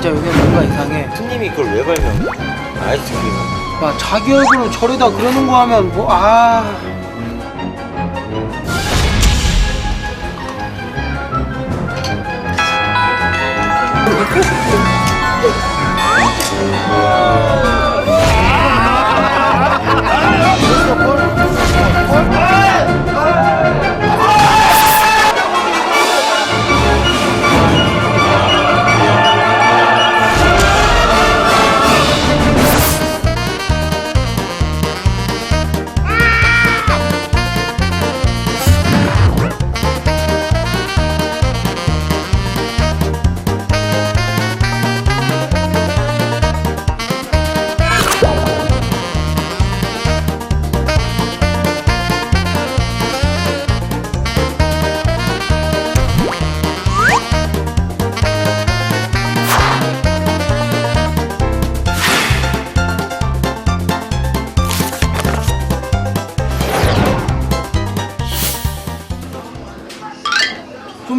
진짜 여기 뭔가 이상해. 스님이 그걸 왜 발명해? 아이스크림을? 야 자기 얼굴을 저리다 그러는 거 하면 뭐 아.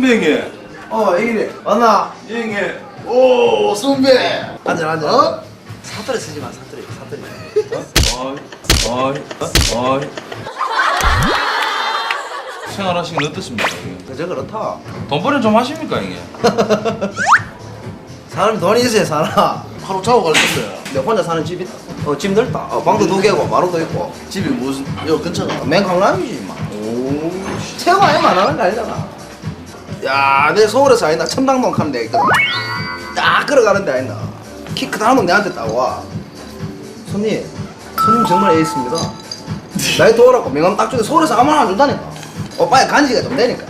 형님 어, 이래. 왔나? 형님 오, 선배. 앉아, 앉아. 어? 사투리 쓰지 마 사투리 사투리. 어이 어이 어이 생활하시는 건 어떻습니까? 그저 그렇다. 돈벌이 좀 하십니까 형님? 사람이 돈이 있어야 살아. 하루 자고 갈 건데 내 혼자 사는 집이. 어, 집 넓다. 어, 방도 두 개고, 마루도 있고. 집이 무슨 여 근처가 맨 강남이지, 막. 오, 최고 아니면 안 하는 거 아니잖아. 야, 내 서울에서 아니다. 첨당동 가면 되겠다. 딱 걸어가는데 아니다. 키 크다는 놈 내한테 따와. 손님, 손님 정말 에이스입니다. 나이 도우라고 명함 딱 주고 서울에서 아무나 안 준다니까. 오빠의 간지가 좀 되니까.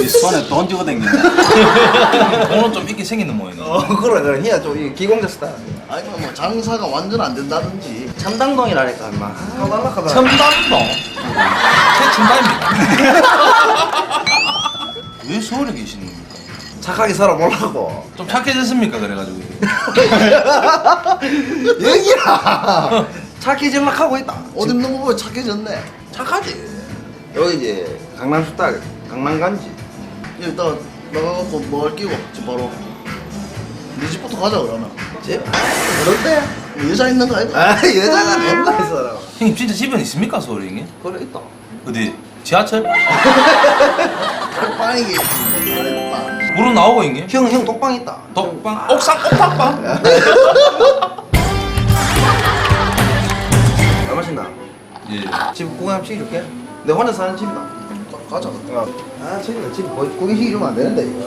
이 손에 돈 쥐고 댕기네 돈은 좀 있게 생기는 모양이네 어, 그래, 그래. 니가 좀이 기공자 스타일. 아니면 뭐 장사가 완전 안 된다든지 첨당동이라니까, 임마. 하달락하다. 첨단동 최첨단입니다 왜 서울에 계시는 겁니까? 착하게 살아보려고. 좀 착해졌습니까 그래가지고 여기야! 착해질라 하고 있다. 옷 입는 거 보면 착해졌네 착하지. 여기 이제 강남 수딱, 강남 간지. 이따가 나가갖고 뭘 끼고 집 바로 네 집부터 가자 그러면 집? 아, 그런데? 뭐 여자 있는 거 아니다? 아, 여자가 맨날 있어. 형님 진짜 집은 있습니까 서울에 형님? 그래, 있다. 어디 지하철? 빵 물은 나오고 형님? 형, 형 독방 있다. 독방? 옥상 옥탑방? 얼마 신나? 예집 구경 한번 시켜줄게. 내 혼자 사는 집이다. 가자 아, 저기가 집 뭐, 구경 시켜주면 안 되는데, 이거.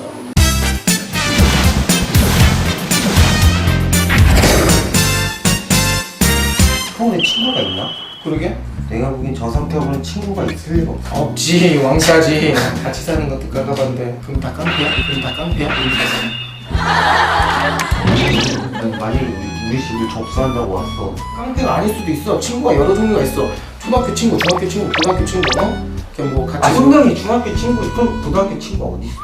서울에 친구가 있나? 그러게? 내가 보기엔 저 상태로는 친구가 있을 리가 없어 없지 왕따지. 같이 사는 것도 깎아봤는데 그럼 다 깡패야? 그럼 다 깡패야? 아니, 만약에 우리, 우리 집을 접수한다고 왔어 깡패가 아닐 수도 있어. 친구가 여러 종류가 있어. 초등학교 친구, 중학교 친구, 고등학교 친구, 어? 그냥 뭐 같이. 아 분명히 중학교 친구 그럼 고등학교 친구가 어디 있어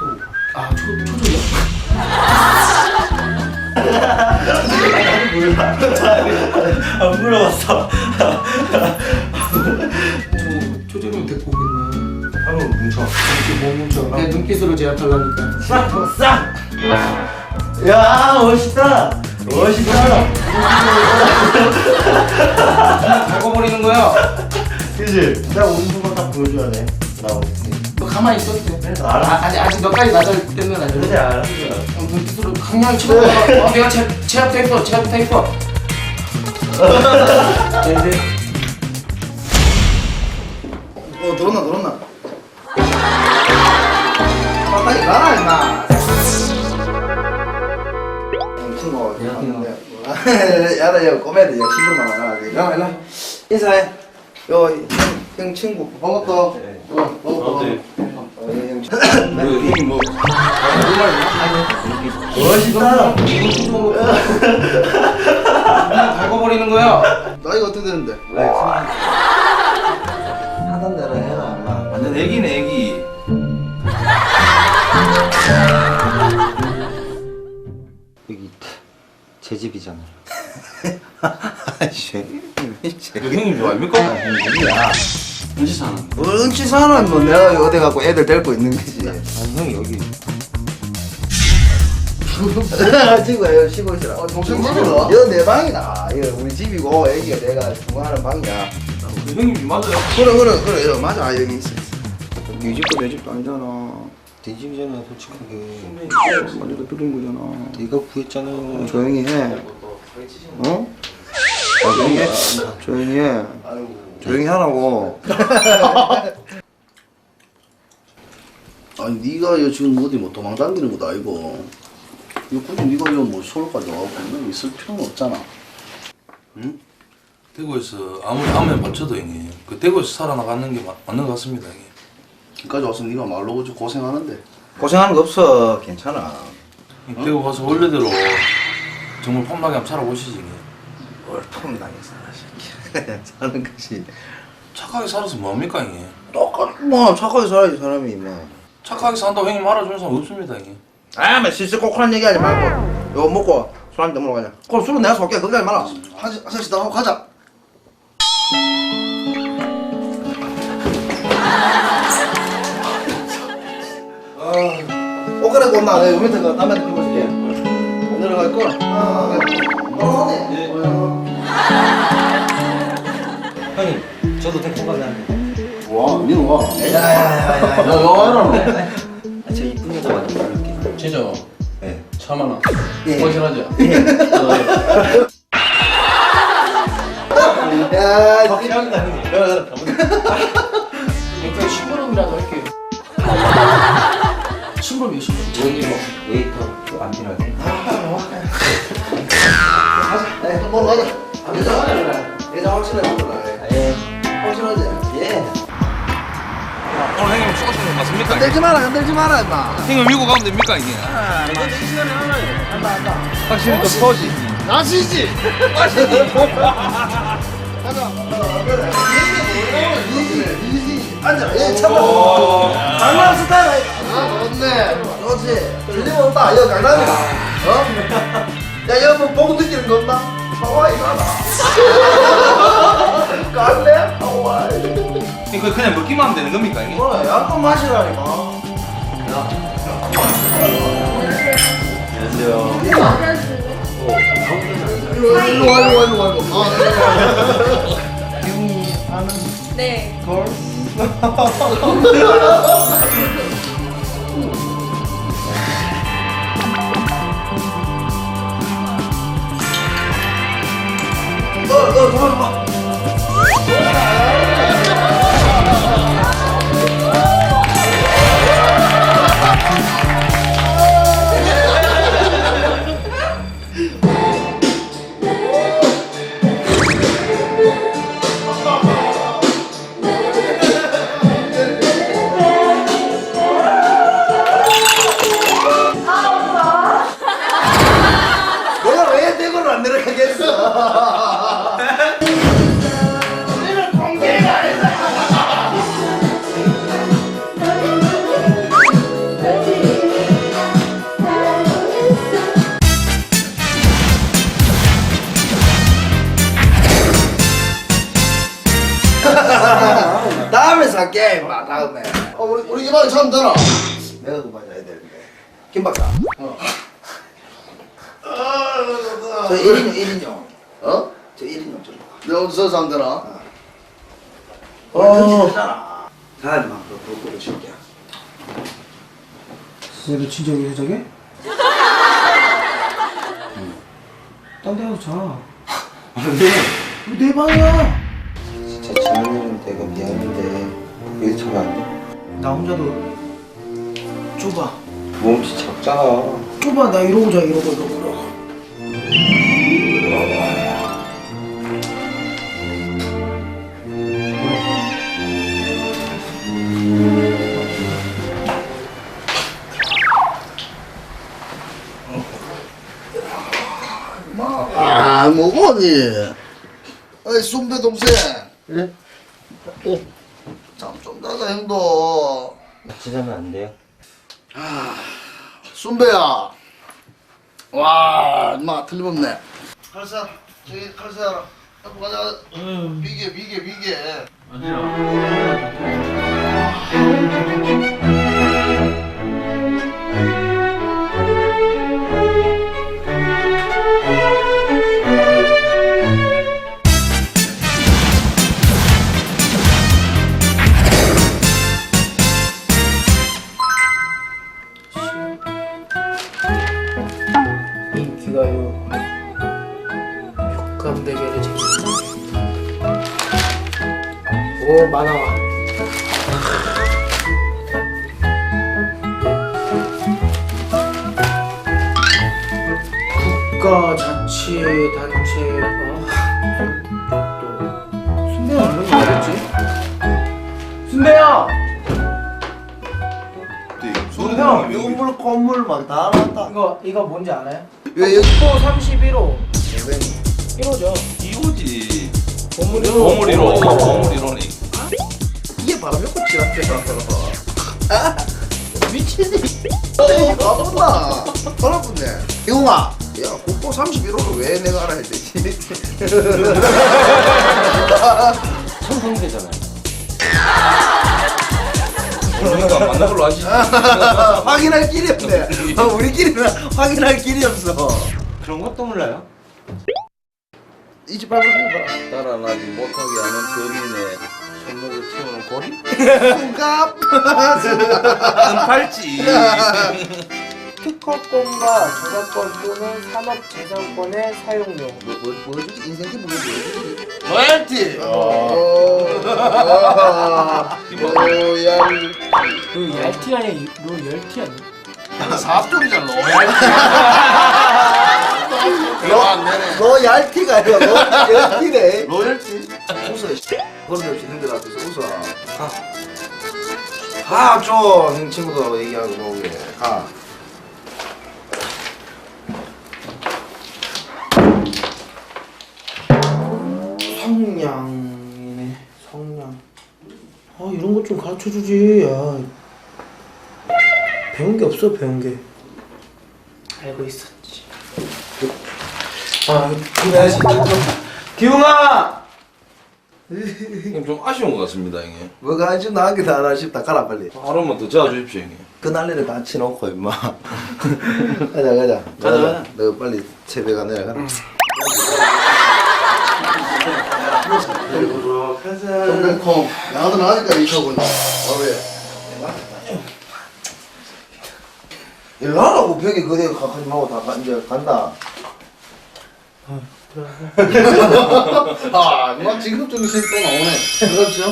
아 초, 초조야? 안 물어봤어 저 초조면 데리고 오겠네. 한번 뭉쳐 이렇게 뭐 뭉쳐. 내 눈빛으로 제압하려니까. 싹 싹 야 멋있다 멋있다 밟아버리는 거야. 그지? 내가 오는 순간 딱 보여줘야 돼 나 어떻게 너 가만히 있었어. 그래서 알아. 아, 아직 아직 너까지 나설 때는 아니야. 그래 알았어 어, 눈빛으로 강렬히 쳐다봐. 어, 내가 제, 제압돼 있어, 제압돼 있어. 이제 어, 들었나, 들었나? 빨리 가라, 임마. 왔는데. 야다, 야, 꼬매야 돼. 야, 시부만 와라. 야, 와. 인사해. 요, 형, 형 친구. 반갑다. 어. 어, 예. 형님 뭐 멋있다 밟아버리는 거야. 나이가 어떻게 되는데? 하던 대로 해라. 완전 애기네 애기 여기 제 집이잖아 아이씨. 형님 좋아합니까? 야 은지 사는. 은치 사는 뭐 내가 어디 갖고 애들 데리고 있는 거지. 아니 형이 여기 지금 쉬고 있으라. 아, 동생 집이다. 이거 내 방이다. 이거 우리 집이고 애기가 내가 중화하는 방이야. 형님 맞아요. 그래 그래 그래 이거 맞아 아, 여기 있어. 네 집도 내 집도 아니잖아. 내 집이잖아 솔직하게 완전 뜯은 거잖아. 네가 구했잖아요 조용히 해. 어? 조용히 해. 조용히 해. 조용히 하라고. 아니 네가 이거 지금 어디 뭐 도망 다니는 것도 아니고 이거 굳이 네가 이거 뭐 서울까지 와갖고 있을 필요는 없잖아 대구에서 아무리 안면 받쳐도 형님 그 대구에서 살아나가는 게 맞, 맞는 것 같습니다 형님. 여기까지 와서 네가 말로 그저 고생하는데 고생하는 거 없어. 괜찮아. 대구 가서 원래대로 정말 폼나게 한번 살아보시지 형님. 얼통 당했어. 새끼. 사는 것이. 착하게 살아서 뭐합니까 형님? 똑같 뭐 착하게 살아야지 사람이 뭐. 착하게 산다고 형님 알아주는 사람 없습니다 형님. 아, 뭐 시시콜콜한 얘기하지 말고 이거 먹고 술 한잔 먹으러 가자. 그럼 술은 내가 쏠게. 걱정하지 마라. 하지 나하고 가자 어 그래 온나 내가 요 밑에 좀 피워줄게. 안 내려갈 걸. 아, 그래. 형님 저도 데리고 가면 와 니는 와. 야야야야. 야야 이러노 제 이쁜 여자 많이 부를게요 진짜 네 참하나. 예. 확실하죠? 야, 확실합니다 형님 일단 심부름이라도 할게요. 심부름이요 심부름. 여기 뭐 웨이터 안 필요하게. 네, 또 먹으러 가자. 여자 확실 해. 여자 확실해 보더라. 예 확실하지. 예. 오늘 형님 쏘시는 거 맞습니까? 흔들지 마라, 흔들지 마라, 임마. 형님 밀고 가면 됩니까 이게? 확실히 또 터지. 나시지 앉아. 예, 참아. 강남 스타일 아이가. 아 맞네 그렇지. 틀림없다. 여기 강남이다. 어? 야, 여기 뭐 보고 느끼는 거 없나? 하와이 가다. 갈래? 하와이. 이거 그냥 먹기만 하면 되는 겁니까 이게? 뭐라, 약간 마시라니까. 일로 와 일로 와 일로 와 일로 와 아, 네. 어, 어, 잠깐만. 내가 김 박사 저 1인용 1인용 어? 저 1인용 좀 내가 어디서 참 되나 어 되잖아 자 임마 그거 그거 줄게 얘도 진짜 여기서 자게? 딴데 가서 자. 이거 내 방이야. 진짜 지난일은 내가 미안한데 여기 자면 안 돼? 나 혼자도 좁아. 몸치 작잖아 좁아. 나 이러고 자 이러고 이러고. 아 뭐고니 어이 순배 동생 예? 잠좀 자자 형도 같이 자면 안 돼요? 순배야. 와 인마 틀림없네. 칼사 저기 칼사. 가자. 비계 비계 비계. 인기가요 육감 대결의 재밌다 오 만화와 국가자치단체 어? 또 순대야 이런 거 알겠지? 순대야! 형 유물 건물 막다 나왔다. 이거 이거 뭔지 알아요? 왜 여기 9 31호 1호죠 이거지. 보물이 보물이로. 보물이로니. 이게 바로 몇번 지났대요. 아 미치니. 아프다. 바로 아프네. 이웅아. 야 국보 31호를 왜 내가 알아야 되지? 성공되잖아요 그러니까 만나 걸로 하시지. 확인할 길이 없네. 아, 우리끼리는 확인할 길이 없어. 그런 것도 몰라요? 28분 해봐. 따라나지 못하게 하는 범인의 손목에 채우는 고리? 값. 팔찌. 특허권과 저작권 또는 산업재산권의 사용료 뭐, 뭐, 뭐 주지? 인생티 뭐 주지? 로열티. 로얄. 그 얄티 아니야 너 열티 아니야? 사투리잖아 로얄티. 안 되네. 너 얄티가 아니라 너 얄티네. 로열티? 웃어. 씨. 그런 없이 형들 앞에서 웃어. 가. 가, 좀. 형 친구들하고 얘기하고 뭐게. 가. 성냥이네 성냥 아 이런 것 좀 가르쳐주지 야 배운 게 없어 배운 게 알고 있었지 아 그래야지 기웅아 형님 좀 아쉬운 것 같습니다 형님 뭐가 아주 나한테 다 싶다. 가라, 빨리. 하루만 더 재워 주십시오 형님 그 난리를 다 치놓고, 임마. 가자, 가자. 가자, 가자. 너 빨리 새벽가 내려가라. 동백콩. 나도 나니까 이거군. 어, 왜? 일로 하라고 벽에 그대 가까이 말고 다 가, 이제 간다. 아, 뭐 지금 정신 또 나오네. 그렇죠?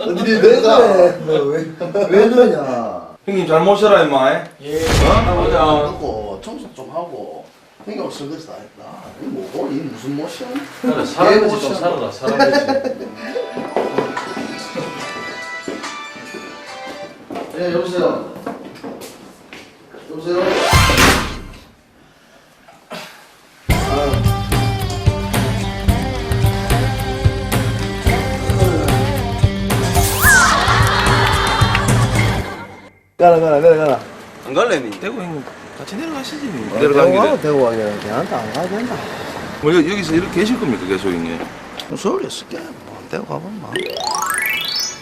어디 내가 너왜왜 그러냐? 형님 잘 모셔라 임마 예 어? 보자 하고 청소 좀 하고 형님 설거지 다 했다. 이 뭐고? 이 무슨 모션? 그래 사람이지 좀 살아라 사람이지 예, 여보세요. 여보세요. 가라 가라 내려가라. 안 갈래 니 대구 형님 같이 내려가시지 뭐. 내려가는 길에 대고 가게 걔한테 안 가야 된다. 뭐 여, 여기서 이렇게 계실 겁니까 계속 형님 서울에 있을게. 뭐 대고 가면 뭐.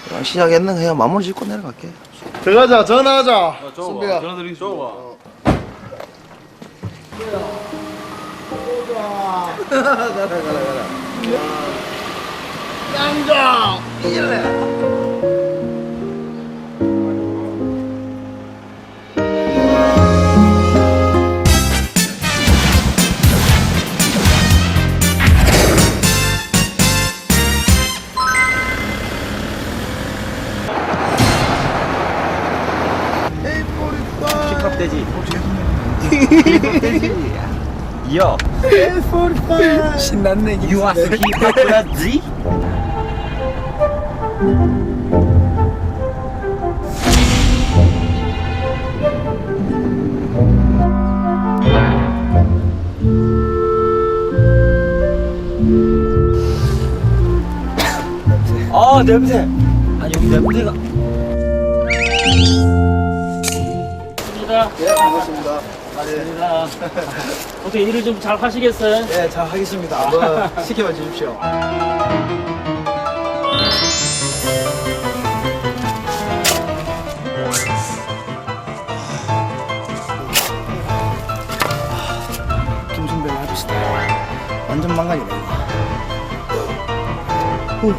그냥 시작했는 해야 마무리 짓고 내려갈게. 들어가자 전화하자. 선배야. 전화 드리겠습니다 가라 가라 가라. 양정 이 길래. 아 냄새. 아니 여기 냄새가. 예 반갑습니다. 감사합니다. 어떻게 일을 좀 잘 하시겠어요? 네, 잘 하겠습니다. 한번 시켜봐 주십시오. 김순배를 합시다. 완전 망가지네 이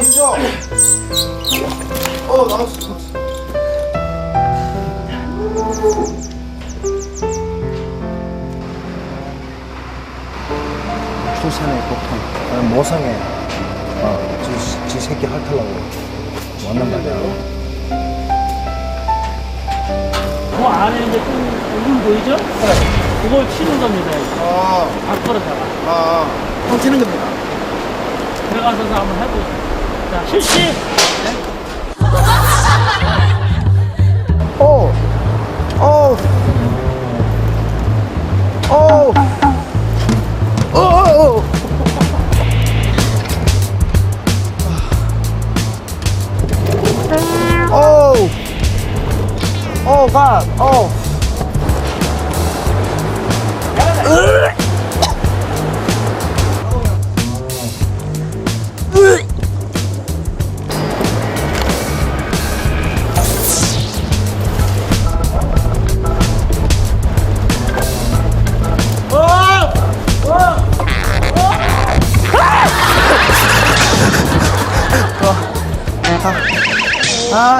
힘줘. 어, 나왔어. 나왔어. 출산의 고통, 어, 모성애, 어, 지, 지 새끼 핥으려고 왔는 말이야. 그 안에 이제 좀 부분 보이죠? 그걸 치는 겁니다. 아, 밖으로다가. 아, 형 치는 겁니다. 들어가서 한번 해보세요. 자, 실시! 오! 오! 오! 오! 오! 오! 오, 갓! 오!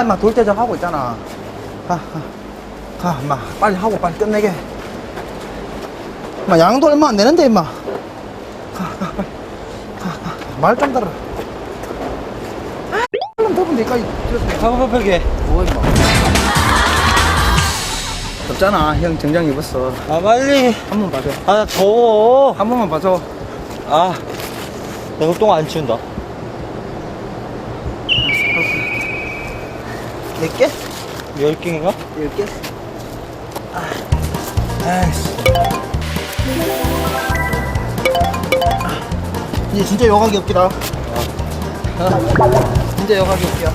임마 돌대접 하고 있잖아. 가, 가, 가, 임마 빨리 하고 빨리 끝내게. 임마 양도 얼마 안 되는데, 임마. 가, 가, 빨리. 가, 가. 말좀 들어. 좀 더면 내까지 가급하게. 뭐, 임마. 덥잖아. 형 정장 입었어. 아, 빨리. 한 번 봐줘. 아, 나 더워. 한 번만 봐줘. 아, 내가 똥안 치운다. 몇 개? 열 개인가? 열 개? 아이씨. 이제 진짜 영화기 없기다. 진짜 영화기 없기야.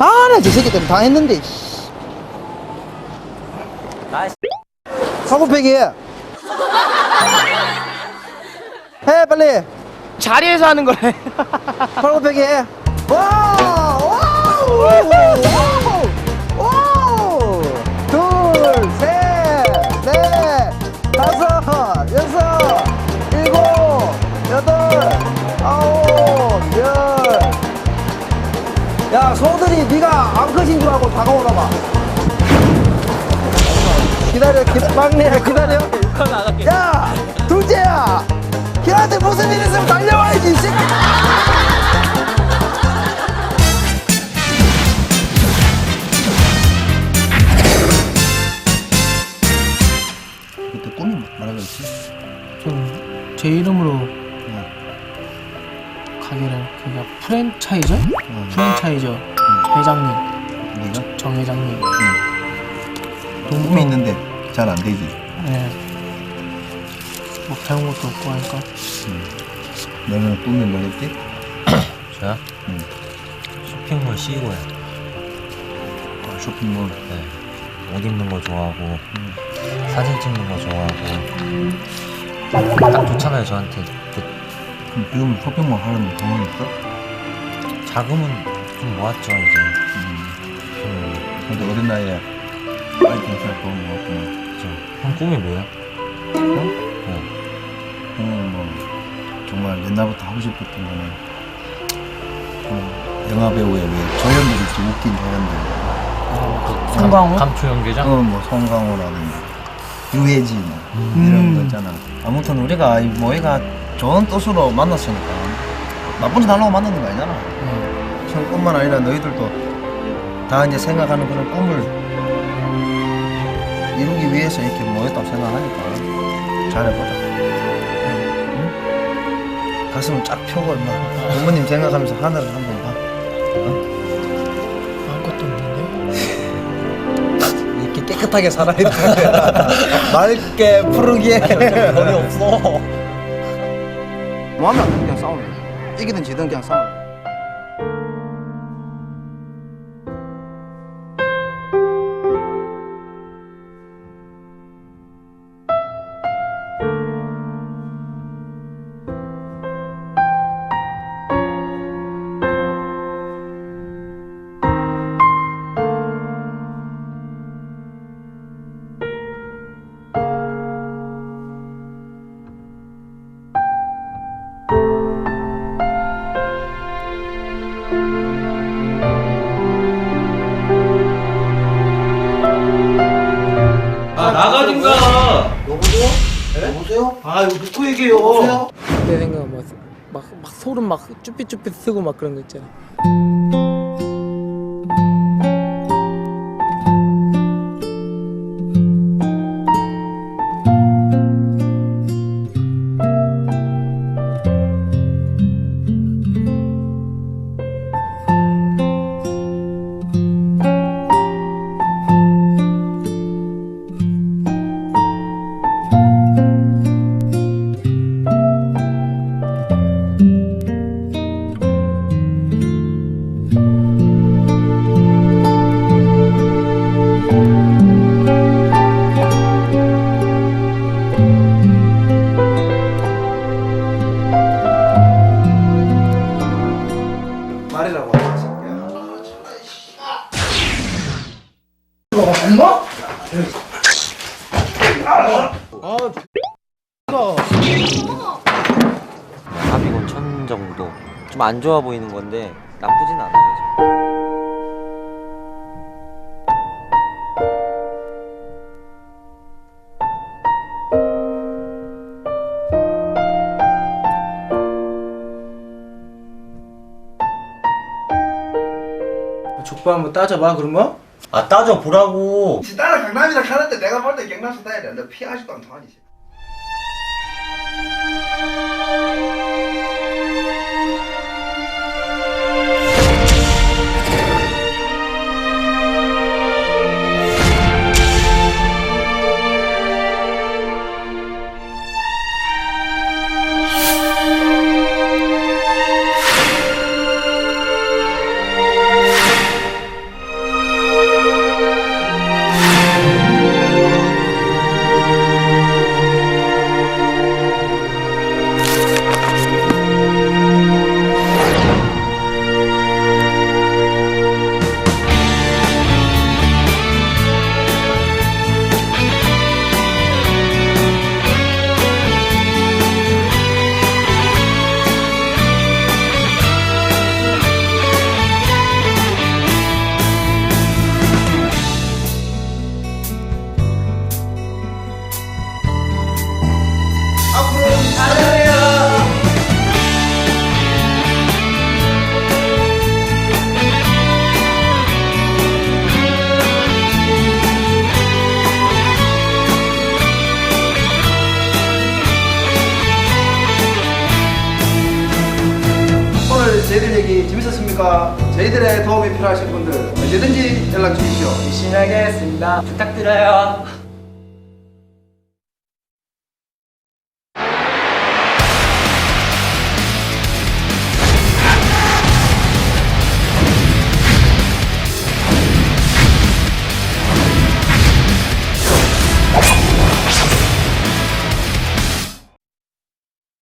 아, 나 저 새끼들 다 했는데. 씨. 사고패기 해. 해, 빨리. 자리에서 하는 거래. 팔고패기 해. 와! 와우! 와우! 와우! 둘, 셋, 넷, 다섯, 여섯, 일곱, 여덟, 아홉, 열. 야, 소들이 네가 암컷인 줄 알고 다가오나 봐. 기다려, 기다려, 막내야, 기다려. 야, 둘째야. 걔한테 무슨 일 있으면 달려와야지, 이 새끼. 제 이름으로 가게를 그러니까 프랜차이저? 프랜차이저 회장님 네가? 정 회장님 꿈이 있는데 잘 안 되지. 네. 뭐 배운 것도 없고 하니까 너는 꿈이 뭐였지? 저요? 응. 쇼핑몰 CEO야. 아, 쇼핑몰. 네. 옷 입는 거 좋아하고, 사진 찍는 거 좋아하고. 딱 좋잖아요, 저한테. 그 그럼 지금 쇼핑몰 하려면 돈은 있어? 자금은 좀 모았죠, 이제. 좀, 근데 어린 나이에 빨리 경찰 돈 모았구나. 그죠. 형 꿈이 뭐야? 형은 뭐 정말 옛날부터 하고 싶었던 거는 어, 영화 배우에 왜 조연들 있지 웃긴 조연들. 송강호? 감초 연계장? 어, 뭐 송강호라든지 유해진 이런 거 있잖아. 아무튼 우리가 이 모이가 좋은 뜻으로 만났으니까 나쁜 짓 하려고 만나는 거 아니잖아. 형뿐만 아니라 너희들도 다 이제 생각하는 그런 꿈을 이루기 위해서 이렇게 모였다고 생각하니까 잘해보자. 응? 가슴을 쫙 펴고 임마 부모님 생각하면서 하늘을 한번 깨끗하게 살아야 돼. 맑게 푸르게. 돈이 없어. 뭐 하면 안? 그냥 싸우면 돼. 이기든 지든 그냥. 아 쭈삣쭈삣 쓰고 막 그런 거 있잖아 합의금 천 정도 좀 안 좋아 보이는 건데 나쁘진 않아요 족보 한번 따져봐 그런 거? 아 따져 보라고 스타일은 강남이라 하는데 내가 볼 때 경남 스타일이야. 너 피하지도 않더니. 오 부탁드려요